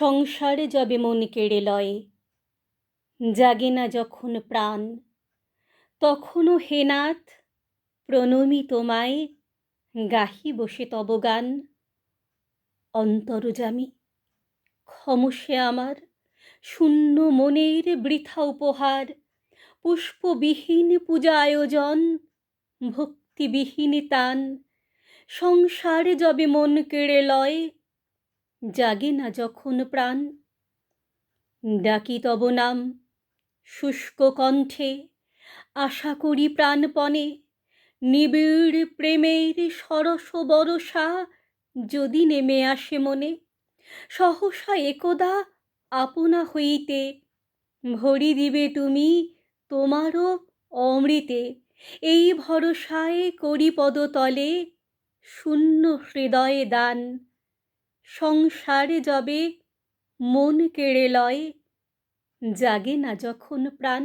সংসারে যবে মন কেড়ে লয়। জাগে না যখন প্রাণ, তখনও হে নাথ, প্রণমি তোমায় গাহি বসে তব গান। অন্তর্যামী, ক্ষমসে আমার, শূন্য মনের বৃথা উপহার, পুষ্পবিহীন পূজা আয়োজন, ভক্তিবিহীন তান। সংসারে যবে মন কেড়ে লয় জাগে না যখন প্রাণ। ডাকি তব নাম, শুষ্ক কণ্ঠে, আশা করি প্রাণপণে, নিবিড় প্রেমের সরস বরষা যদি নেমে আসে মনে, সহসা একদা আপনা হইতে ভরি দিবে তুমি তোমারও অমৃতে। এই ভরসায় করি পদতলে, শূন্য হৃদয়ে দান। সংসারে যবে মন কেড়ে লয় জাগে না যখন প্রাণ।